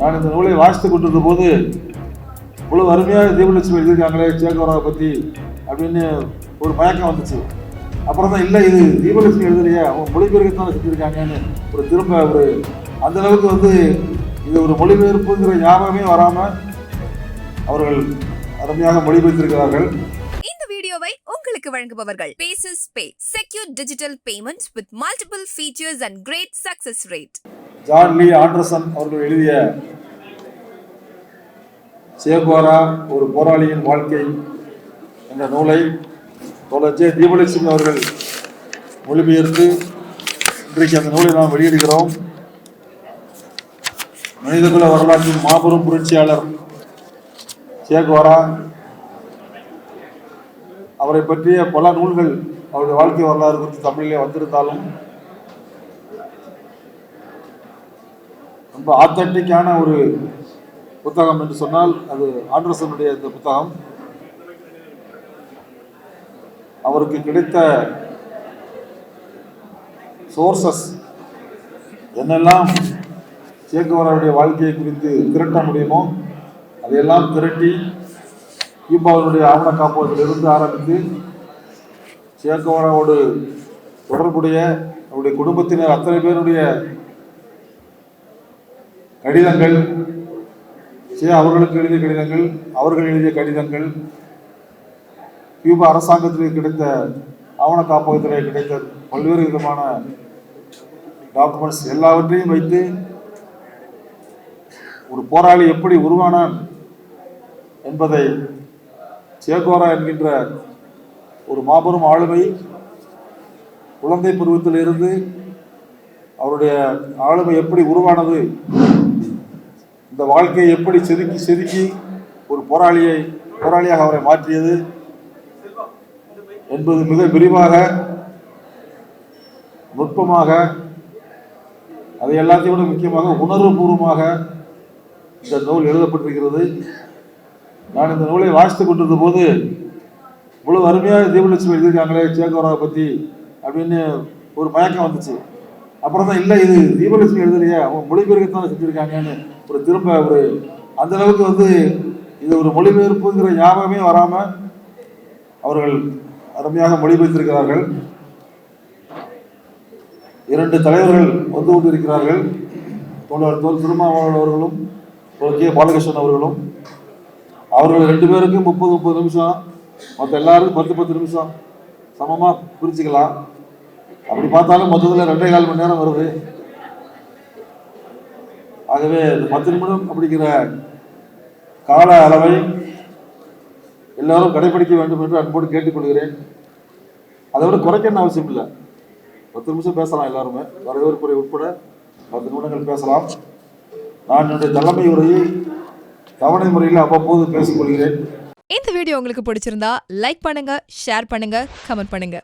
நான் இந்த நூலை வாசித்து கொண்டிருந்த போது இவ்வளோ அருமையாக தீபலட்சுமி எழுதியிருக்காங்களே சேகவராவை பற்றி அப்படின்னு ஒரு மயக்கம் வந்துச்சு. அப்புறம் தான் இல்லை இது தீபலட்சுமி எழுதலையே? அவங்க மொழிபெயர்க்கத்தானே செஞ்சுருக்காங்கன்னு ஒரு திரும்ப ஒரு அந்த அளவுக்கு வந்து இது ஒரு மொழிபெயர்ப்புங்கிற ஞாபகமே வராமல் அவர்கள் அருமையாக மொழிபெயர்த்திருக்கிறார்கள். இந்த வீடியோவை உங்களுக்கு வழங்குபவர்கள் bases pay secure digital payments with multiple features and great success rate John Lee Anderson அவர்கள் எழுதிய சேகுவாரா ஒரு போராளியின் வாழ்க்கை என்ற நூலை தோழர் ஜே தீபலட்சுமி அவர்கள் மொழிபெயர்த்து இன்றைக்கு அந்த நூலை நாம் வெளியிடுகிறோம். மனிதகுல வரலாற்றின் மாபெரும் புரட்சியாளர் சேகுவாரா அவரை பற்றிய பல நூல்கள் அவருடைய வாழ்க்கை வரலாறு குறித்து தமிழிலே வந்திருந்தாலும் ரொம்ப ஆத்தென்டிக்கான ஒரு புத்தகம் என்று சொன்னால் அது ஆண்டர்சனுடைய இந்த புத்தகம். அவருக்கு கிடைத்த சோர்சஸ் என்னெல்லாம் சேக்குவராவுடைய வாழ்க்கையை குறித்து திரட்ட முடியுமோ அதையெல்லாம் திரட்டி கியூபாவினுடைய ஆவண காப்பகத்திலிருந்து ஆரம்பித்து சேக்குவராவோடு தொடர்புடைய அவருடைய குடும்பத்தினர் அத்தனை பேருடைய கடிதங்கள் சே அவர்களுக்கு எழுதிய கடிதங்கள் அவர்கள் எழுதிய கடிதங்கள் கியூபா அரசாங்கத்தில் கிடைத்த ஆவண காப்பகத்தில் கிடைத்த பல்வேறு விதமான டாக்குமெண்ட்ஸ் எல்லாவற்றையும் வைத்து ஒரு போராளி எப்படி உருவானான் என்பதை சேகோரா என்கின்ற ஒரு மாபெரும் ஆளுமை குழந்தை பருவத்தில் இருந்து அவருடைய ஆளுமை எப்படி உருவானது இந்த வாழ்க்கையை எப்படி செதுக்கி செதுக்கி ஒரு போராளியை போராளியாக அவரை மாற்றியது என்பது மிக விரிவாக நுட்பமாக அதை எல்லாத்தையும் விட முக்கியமாக உணர்வுபூர்வமாக இந்த நூல் எழுதப்பட்டிருக்கிறது. நான் இந்த நூலை வாசித்துக் கொண்டிருந்த போது இவ்வளவு அருமையாக தீபலட்சுமி எழுதியிருக்காங்களே சேகோராவை பற்றி அப்படின்னு ஒரு மயக்கம் வந்துச்சு. அப்புறம் தான் இல்லை இது தீபலட்சுமி எழுதலையே? அவங்க மொழிபெயர்க்கத்தான் செஞ்சுருக்காங்கன்னு ஒரு திரும்ப ஒரு அந்த அளவுக்கு வந்து இது ஒரு மொழிபெயர்ப்புங்கிற ஞாபகமே வராமல் அவர்கள் அருமையாக மொழிபெயர்த்திருக்கிறார்கள். இரண்டு தலைவர்கள் வந்து கொண்டிருக்கிறார்கள். தோழர் தோல் திருமாவளவன் அவர்களும் கே. பாலகிருஷ்ணன் அவர்களும். அவர்கள் ரெண்டு பேருக்கும் முப்பது முப்பது நிமிஷம். மற்ற எல்லாருக்கும் பத்து பத்து நிமிஷம். சமமாக பிரிச்சுக்கலாம் அப்படி பார்த்தாலும் மொத்தத்தில் ரெண்டே கால் மணி நேரம் வருது. ஆகவே இந்த பத்து நிமிடம் அப்படிங்கிற கால அளவை எல்லாரும் கடைபிடிக்க வேண்டும் என்று அன்போடு கேட்டுக்கொள்கிறேன். அதை விட குறைக்கணும் அவசியம் இல்லை. பத்து நிமிஷம் பேசலாம் எல்லாருமே. வரவேற்புரை உட்பட பத்து நிமிடங்கள் பேசலாம். நான் என்னுடைய தலைமை உரையை தவணை முறையில் அவ்வப்போது பேசிக்கொள்கிறேன். இந்த வீடியோ உங்களுக்கு பிடிச்சிருந்தா லைக் பண்ணுங்க ஷேர் பண்ணுங்க கமெண்ட் பண்ணுங்க.